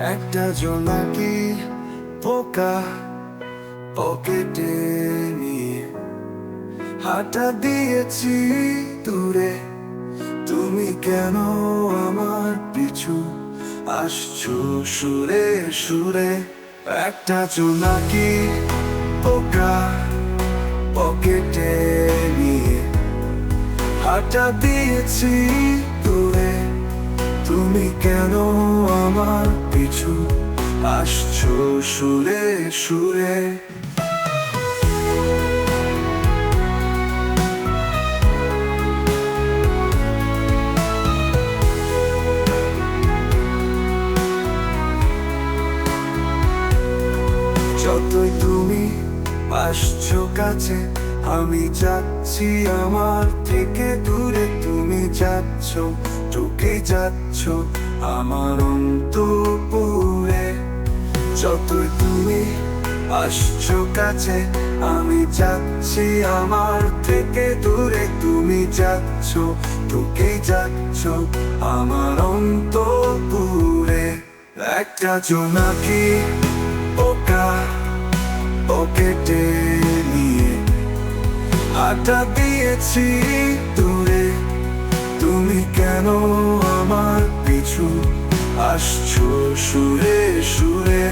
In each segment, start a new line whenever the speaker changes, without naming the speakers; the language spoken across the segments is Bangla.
একটা জোনাকি পোকা পকেটে নিয়ে হাঁটা দিয়েছি দূরে। তুমি কেন আমার পিছু আসছো সুরে সুরে? একটা জোনাকি পোকা পকেটে নিয়ে হাঁটা দিয়েছি দূরে। তুমি কেন আমার পিছু আসছো সুরে সুরে? যতই তুমি আসছো কাছে, আমি যাচ্ছি আমার থেকে দূরে। তুমি যাচ্ছ ঢুকে যাচ্ছ আমার অন্তপুরে। যতই তুমি আসছো কাছে, আমি যাচ্ছি আমার থেকে দূরে। তুমি যাচ্ছ, ঢুকে যাচ্ছ আমার অন্তপুরে। একটা জোনাকি পোকা পকেটে নিয়ে। হাঁটা দিয়েছি দূরে। কেন আমার পিছু আসছো সুরে সুরে?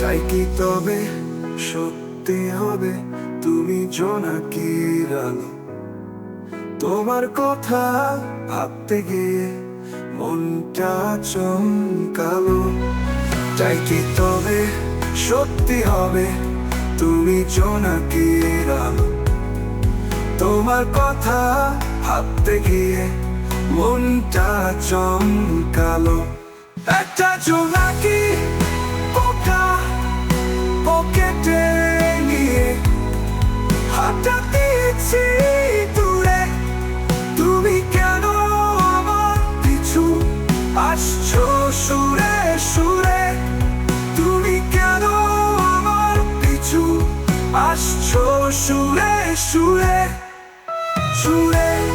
তাই কি তবে সত্যি হবে? তুমি জোনাকির আলো। তোমার কথা ভাবতে গিয়ে মনটা চমকালো। তাই তবে সত্যি হবে? তুমি জোনাকির আলো। তোমার কথা ভাবতে গিয়ে মনটা চমকালো। একটা জোনাকি সুরে সুরে তুমি কেন আমার পিছু? আসছো সুরে সুরে সুরে।